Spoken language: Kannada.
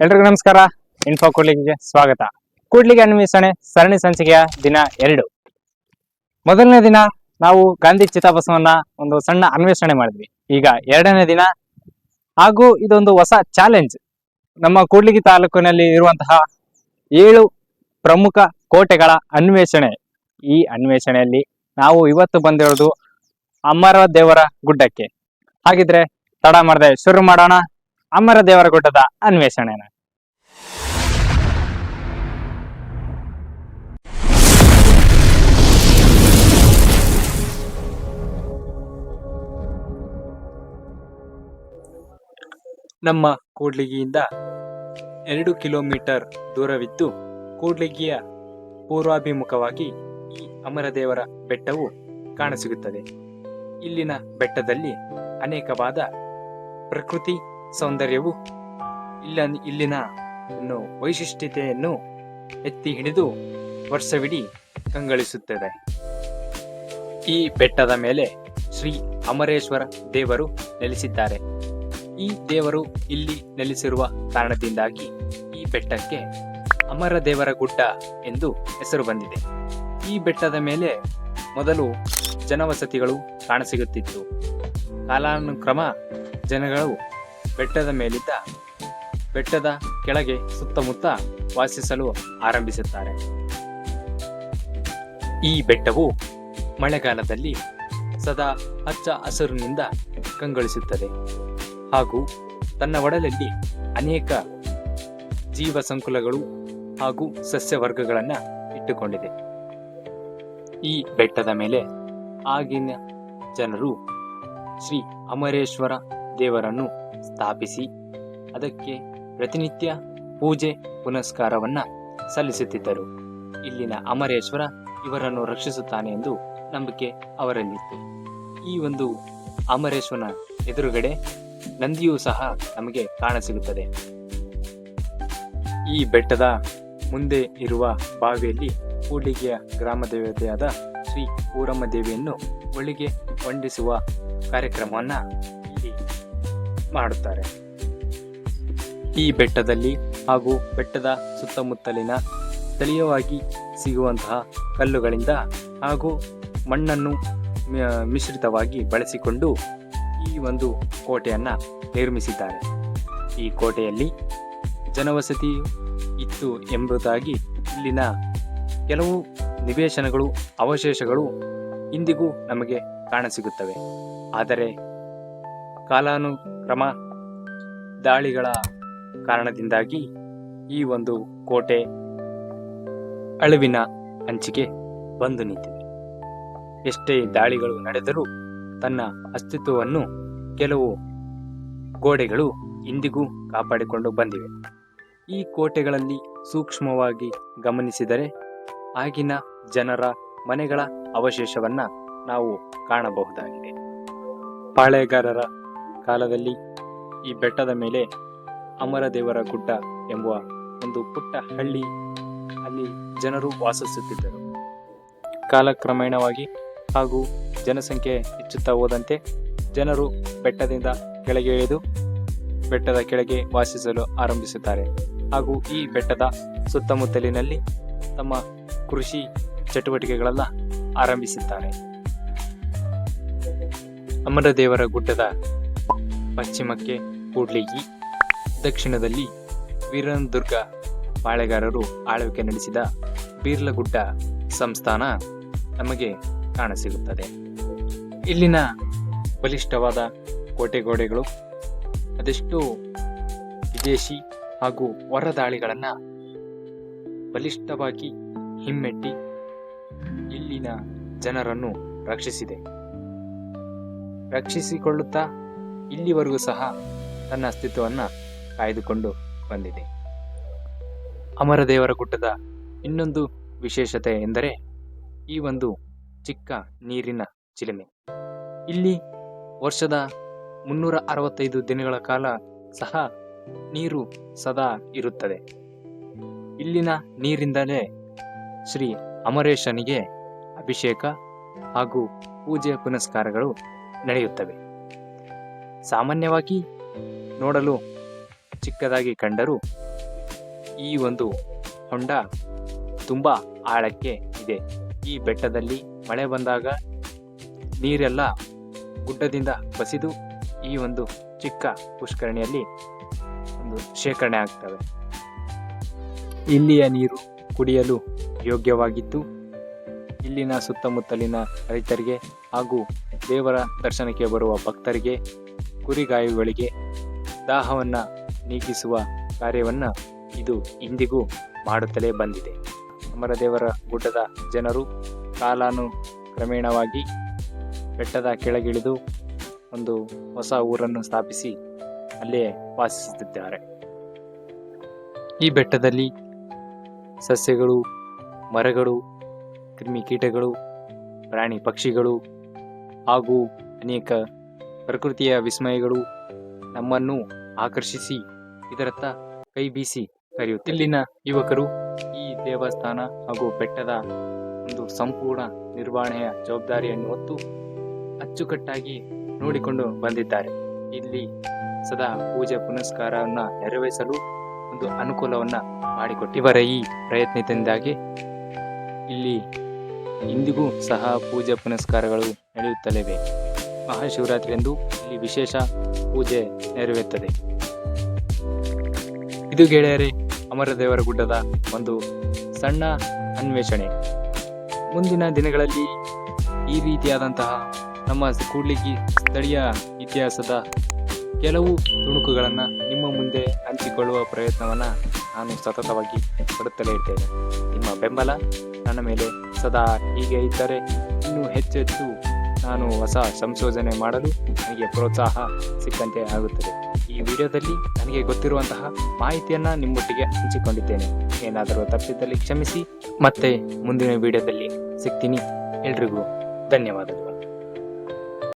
ಎಲ್ರಿಗೂ ನಮಸ್ಕಾರ. ಇನ್ಫೋ ಕೂಡ್ಲಿಗೆ ಸ್ವಾಗತ. ಕೂಡ್ಲಿಗೆ ಅನ್ವೇಷಣೆ, ಸರಣಿ ಸಂಚಿಕೆಯ ದಿನ ಎರಡು. ಮೊದಲನೇ ದಿನ ನಾವು ಗಾಂಧಿ ಚಿತಾಭಸ್ಮವನ್ನ ಒಂದು ಸಣ್ಣ ಅನ್ವೇಷಣೆ ಮಾಡಿದ್ವಿ. ಈಗ ಎರಡನೇ ದಿನ ಹಾಗೂ ಇದೊಂದು ಹೊಸ ಚಾಲೆಂಜ್ ನಮ್ಮ ಕೂಡ್ಲಿಗಿ ತಾಲೂಕಿನಲ್ಲಿ ಇರುವಂತಹ ಏಳು ಪ್ರಮುಖ ಕೋಟೆಗಳ ಅನ್ವೇಷಣೆ. ಈ ಅನ್ವೇಷಣೆಯಲ್ಲಿ ನಾವು ಇವತ್ತು ಬಂದಿರೋದು ಅಮರ ದೇವರ ಗುಡ್ಡಕ್ಕೆ. ಹಾಗಿದ್ರೆ ತಡ ಮಾಡದೆ ಶುರು ಮಾಡೋಣ. ಅಮರ ದೇವರ ಗುಡ್ಡದ ಅನ್ವೇಷಣೆನ ನಮ್ಮ ಕೂಡ್ಲಿಗಿಯಿಂದ ಎರಡು ಕಿಲೋಮೀಟರ್ ದೂರವಿದ್ದು ಕೂಡ್ಲಿಗಿಯ ಪೂರ್ವಾಭಿಮುಖವಾಗಿ ಈ ಅಮರದೇವರ ಬೆಟ್ಟವು ಕಾಣಸಿಗುತ್ತದೆ. ಇಲ್ಲಿನ ಬೆಟ್ಟದಲ್ಲಿ ಅನೇಕವಾದ ಪ್ರಕೃತಿ ಸೌಂದರ್ಯವು ಇಲ್ಲ ಇಲ್ಲಿನ ಇನ್ನು ವೈಶಿಷ್ಟ್ಯತೆಯನ್ನು ಎತ್ತಿ ಹಿಡಿದು ವರ್ಷವಿಡೀ ಕಂಗಳಿಸುತ್ತದೆ. ಈ ಬೆಟ್ಟದ ಮೇಲೆ ಶ್ರೀ ಅಮರೇಶ್ವರ ದೇವರು ನೆಲೆಸಿದ್ದಾರೆ. ಈ ದೇವರು ಇಲ್ಲಿ ನೆಲೆಸಿರುವ ಕಾರಣದಿಂದಾಗಿ ಈ ಬೆಟ್ಟಕ್ಕೆ ಅಮರ ದೇವರ ಗುಡ್ಡ ಎಂದು ಹೆಸರು ಬಂದಿದೆ. ಈ ಬೆಟ್ಟದ ಮೇಲೆ ಮೊದಲು ಜನವಸತಿಗಳು ಕಾಣಸಿಗುತ್ತಿತ್ತು. ಕಾಲಾನುಕ್ರಮ ಜನಗಳು ಬೆಟ್ಟದ ಮೇಲಿದ್ದ ಬೆಟ್ಟದ ಕೆಳಗೆ ಸುತ್ತಮುತ್ತ ವಾಸಿಸಲು ಆರಂಭಿಸುತ್ತಾರೆ. ಈ ಬೆಟ್ಟವು ಮಳೆಗಾಲದಲ್ಲಿ ಸದಾ ಹಚ್ಚ ಹಸಿರಿನಿಂದ ಕಂಗೊಳಿಸುತ್ತದೆ ಹಾಗೂ ತನ್ನ ಒಡಲಲ್ಲಿ ಅನೇಕ ಜೀವ ಸಂಕುಲಗಳು ಹಾಗೂ ಸಸ್ಯವರ್ಗಗಳನ್ನು ಇಟ್ಟುಕೊಂಡಿದೆ. ಈ ಬೆಟ್ಟದ ಮೇಲೆ ಆಗಿನ ಜನರು ಶ್ರೀ ಅಮರೇಶ್ವರ ದೇವರನ್ನು ಸ್ಥಾಪಿಸಿ ಅದಕ್ಕೆ ಪ್ರತಿನಿತ್ಯ ಪೂಜೆ ಪುನಸ್ಕಾರವನ್ನು ಸಲ್ಲಿಸುತ್ತಿದ್ದರು. ಇಲ್ಲಿನ ಅಮರೇಶ್ವರ ಇವರನ್ನು ರಕ್ಷಿಸುತ್ತಾನೆ ಎಂದು ನಂಬಿಕೆ ಅವರಲ್ಲಿತ್ತು. ಈ ಒಂದು ಅಮರೇಶ್ವರನ ಎದುರುಗಡೆ ನಂದಿಯೂ ಸಹ ನಮಗೆ ಕಾಣಸಿಗುತ್ತದೆ. ಈ ಬೆಟ್ಟದ ಮುಂದೆ ಇರುವ ಬಾವಿಯಲ್ಲಿ ಕೂಡಿಗೆಯ ಗ್ರಾಮ ದೇವತೆಯಾದ ಶ್ರೀ ಊರಮ್ಮ ದೇವಿಯನ್ನು ಒಳಿಗೆ ವಂಡಿಸುವ ಕಾರ್ಯಕ್ರಮವನ್ನ ಮಾಡುತ್ತಾರೆ. ಈ ಬೆಟ್ಟದಲ್ಲಿ ಹಾಗೂ ಬೆಟ್ಟದ ಸುತ್ತಮುತ್ತಲಿನ ಸ್ಥಳೀಯವಾಗಿ ಸಿಗುವಂತಹ ಕಲ್ಲುಗಳಿಂದ ಹಾಗೂ ಮಣ್ಣನ್ನು ಮಿಶ್ರಿತವಾಗಿ ಬಳಸಿಕೊಂಡು ಈ ಒಂದು ಕೋಟೆಯನ್ನು ನಿರ್ಮಿಸಿದ್ದಾರೆ. ಈ ಕೋಟೆಯಲ್ಲಿ ಜನವಸತಿ ಇತ್ತು ಎಂಬುದಾಗಿ ಇಲ್ಲಿನ ಕೆಲವು ನಿವೇಶನಗಳು, ಅವಶೇಷಗಳು ಇಂದಿಗೂ ನಮಗೆ ಕಾಣಸಿಗುತ್ತವೆ. ಆದರೆ ಕಾಲಾನುಕ್ರಮ ದಾಳಿಗಳ ಕಾರಣದಿಂದಾಗಿ ಈ ಒಂದು ಕೋಟೆ ಅಳಿವಿನ ಅಂಚಿಗೆ ಬಂದು ನಿಂತಿದೆ. ಎಷ್ಟೇ ದಾಳಿಗಳು ನಡೆದರೂ ತನ್ನ ಅಸ್ತಿತ್ವವನ್ನು ಕೆಲವು ಗೋಡೆಗಳು ಇಂದಿಗೂ ಕಾಪಾಡಿಕೊಂಡು ಬಂದಿವೆ. ಈ ಕೋಟೆಗಳಲ್ಲಿ ಸೂಕ್ಷ್ಮವಾಗಿ ಗಮನಿಸಿದರೆ ಆಗಿನ ಜನರ ಮನೆಗಳ ಅವಶೇಷವನ್ನು ನಾವು ಕಾಣಬಹುದಾಗಿದೆ. ಪಾಳೆಗಾರರ ಕಾಲದಲ್ಲಿ ಈ ಬೆಟ್ಟದ ಮೇಲೆ ಅಮರದೇವರ ಗುಡ್ಡ ಎಂಬುವ ಒಂದು ಪುಟ್ಟ ಹಳ್ಳಿ ಅಲ್ಲಿ ಜನರು ವಾಸಿಸುತ್ತಿದ್ದರು. ಕಾಲಕ್ರಮೇಣವಾಗಿ ಹಾಗೂ ಜನಸಂಖ್ಯೆ ಹೆಚ್ಚುತ್ತಾ ಹೋದಂತೆ ಜನರು ಬೆಟ್ಟದಿಂದ ಕೆಳಗೆ ಇಳಿದು ಬೆಟ್ಟದ ಕೆಳಗೆ ವಾಸಿಸಲು ಆರಂಭಿಸುತ್ತಾರೆ. ಹಾಗೂ ಈ ಬೆಟ್ಟದ ಸುತ್ತಮುತ್ತಲಿನಲ್ಲಿ ತಮ್ಮ ಕೃಷಿ ಚಟುವಟಿಕೆಗಳನ್ನು ಆರಂಭಿಸುತ್ತಾರೆ. ಅಮರದೇವರ ಗುಡ್ಡದ ಪಶ್ಚಿಮಕ್ಕೆ ಕೂಡ್ಲಿಗಿ ದಕ್ಷಿಣದಲ್ಲಿ ವೀರನದುರ್ಗ ಪಾಳೆಗಾರರು ಆಳ್ವಿಕೆ ನಡೆಸಿದ ಬೀರ್ಲಗುಡ್ಡ ಸಂಸ್ಥಾನ ನಮಗೆ ಕಾಣಸಿಗುತ್ತದೆ. ಇಲ್ಲಿನ ಬಲಿಷ್ಠವಾದ ಕೋಟೆಗೋಡೆಗಳು ಅದೆಷ್ಟು ವಿದೇಶಿ ಹಾಗೂ ಹೊರದಾಳಿಗಳನ್ನ ಬಲಿಷ್ಠವಾಗಿ ಹಿಮ್ಮೆಟ್ಟಿ ಇಲ್ಲಿನ ಜನರನ್ನು ರಕ್ಷಿಸಿದೆ. ರಕ್ಷಿಸಿಕೊಳ್ಳುತ್ತಾ ಇಲ್ಲಿವರೆಗೂ ಸಹ ತನ್ನ ಅಸ್ತಿತ್ವವನ್ನು ಕಾಯ್ದುಕೊಂಡು ಬಂದಿದೆ. ಅಮರದೇವರ ಗುಡ್ಡದ ಇನ್ನೊಂದು ವಿಶೇಷತೆ ಎಂದರೆ ಈ ಒಂದು ಚಿಕ್ಕ ನೀರಿನ ಚಿಲುಮೆ. ಇಲ್ಲಿ ವರ್ಷದ ಮುನ್ನೂರ ಅರವತ್ತೈದು ದಿನಗಳ ಕಾಲ ಸಹ ನೀರು ಸದಾ ಇರುತ್ತದೆ. ಇಲ್ಲಿನ ನೀರಿಂದಲೇ ಶ್ರೀ ಅಮರೇಶನಿಗೆ ಅಭಿಷೇಕ ಹಾಗೂ ಪೂಜೆ ಪುನಸ್ಕಾರಗಳು ನಡೆಯುತ್ತವೆ. ಸಾಮಾನ್ಯವಾಗಿ ನೋಡಲು ಚಿಕ್ಕದಾಗಿ ಕಂಡರೂ ಈ ಒಂದು ಹೊಂಡ ತುಂಬ ಆಳಕ್ಕೆ ಇದೆ. ಈ ಬೆಟ್ಟದಲ್ಲಿ ಮಳೆ ಬಂದಾಗ ನೀರೆಲ್ಲ ಗುಡ್ಡದಿಂದ ಬಸಿದು ಈ ಒಂದು ಚಿಕ್ಕ ಪುಷ್ಕರಣಿಯಲ್ಲಿ ಒಂದು ಶೇಖರಣೆ ಆಗ್ತವೆ. ಇಲ್ಲಿಯ ನೀರು ಕುಡಿಯಲು ಯೋಗ್ಯವಾಗಿತ್ತು ಇಲ್ಲಿನ ಸುತ್ತಮುತ್ತಲಿನ ರೈತರಿಗೆ ಹಾಗೂ ದೇವರ ದರ್ಶನಕ್ಕೆ ಬರುವ ಭಕ್ತರಿಗೆ ಕುರಿಗಾಯುಗಳಿಗೆ ದಾಹವನ್ನು ನೀಗಿಸುವ ಕಾರ್ಯವನ್ನು ಇದು ಇಂದಿಗೂ ಮಾಡುತ್ತಲೇ ಬಂದಿದೆ. ಅಮರದೇವರ ಗುಡ್ಡದ ಜನರು ಕಾಲಾನು ಕ್ರಮೇಣವಾಗಿ ಬೆಟ್ಟದ ಕೆಳಗಿಳಿದು ಒಂದು ಹೊಸ ಊರನ್ನು ಸ್ಥಾಪಿಸಿ ಅಲ್ಲೇ ವಾಸಿಸುತ್ತಿದ್ದಾರೆ. ಈ ಬೆಟ್ಟದಲ್ಲಿ ಸಸ್ಯಗಳು, ಮರಗಳು ಕ್ರಿಮಿಕೀಟಗಳು ಪ್ರಾಣಿ ಪಕ್ಷಿಗಳು ಹಾಗೂ ಅನೇಕ ಪ್ರಕೃತಿಯ ವಿಸ್ಮಯಗಳು ನಮ್ಮನ್ನು ಆಕರ್ಷಿಸಿ ಇದರತ್ತ ಕೈ ಬೀಸಿ ಕರೆಯುತ್ತೆ. ಇಲ್ಲಿನ ಯುವಕರು ಈ ದೇವಸ್ಥಾನ ಹಾಗೂ ಬೆಟ್ಟದ ಒಂದು ಸಂಪೂರ್ಣ ನಿರ್ವಹಣೆಯ ಜವಾಬ್ದಾರಿಯನ್ನು ಹೊತ್ತು ಅಚ್ಚುಕಟ್ಟಾಗಿ ನೋಡಿಕೊಂಡು ಬಂದಿದ್ದಾರೆ. ಇಲ್ಲಿ ಸದಾ ಪೂಜೆ ಪುನಸ್ಕಾರವನ್ನು ನೆರವೇರಿಸಲು ಒಂದು ಅನುಕೂಲವನ್ನ ಮಾಡಿಕೊಟ್ಟು ಇವರ ಈ ಪ್ರಯತ್ನದಿಂದಾಗಿ ಇಲ್ಲಿ ಇಂದಿಗೂ ಸಹ ಪೂಜೆ ಪುನಸ್ಕಾರಗಳು ನಡೆಯುತ್ತಲಿವೆ ಮಹಾಶಿವರಾತ್ರಿಯಂದು ಇಲ್ಲಿ ವಿಶೇಷ ಪೂಜೆ ನೆರವೇರುತ್ತದೆ ಇದು ಗೆಳೆಯರೇ ಅಮರದೇವರ ಗುಡ್ಡದ ಒಂದು ಸಣ್ಣ ಅನ್ವೇಷಣೆ. ಮುಂದಿನ ದಿನಗಳಲ್ಲಿ ಈ ರೀತಿಯಾದಂತಹ ನಮ್ಮ ಕೂಡ್ಲಿಗಿ ಸ್ಥಳೀಯ ಇತಿಹಾಸದ ಕೆಲವು ತುಣುಕುಗಳನ್ನು ನಿಮ್ಮ ಮುಂದೆ ಹಂಚಿಕೊಳ್ಳುವ ಪ್ರಯತ್ನವನ್ನು ನಾನು ಸತತವಾಗಿ ಪಡುತ್ತಲೇ ಇರ್ತೇನೆ. ನಿಮ್ಮ ಬೆಂಬಲ ನನ್ನ ಮೇಲೆ ಸದಾ ಹೀಗೆ ಇದ್ದರೆ ಇನ್ನೂ ಹೆಚ್ಚೆಚ್ಚು ಹೆಚ್ಚು ನಾನು ಹೊಸ ಸಂಶೋಧನೆ ಮಾಡಲು ನನಗೆ ಪ್ರೋತ್ಸಾಹ ಸಿಕ್ಕಂತೆ ಆಗುತ್ತದೆ. ಈ ವಿಡಿಯೋದಲ್ಲಿ ನನಗೆ ಗೊತ್ತಿರುವಂತಹ ಮಾಹಿತಿಯನ್ನು ನಿಮ್ಮೊಟ್ಟಿಗೆ ಹಂಚಿಕೊಂಡಿದ್ದೇನೆ. ಏನಾದರೂ ತಪ್ಪಿದ್ದಲ್ಲಿ ಕ್ಷಮಿಸಿ. ಮತ್ತೆ ಮುಂದಿನ ವಿಡಿಯೋದಲ್ಲಿ ಸಿಗ್ತೀನಿ. ಎಲ್ರಿಗೂ ಧನ್ಯವಾದಗಳು.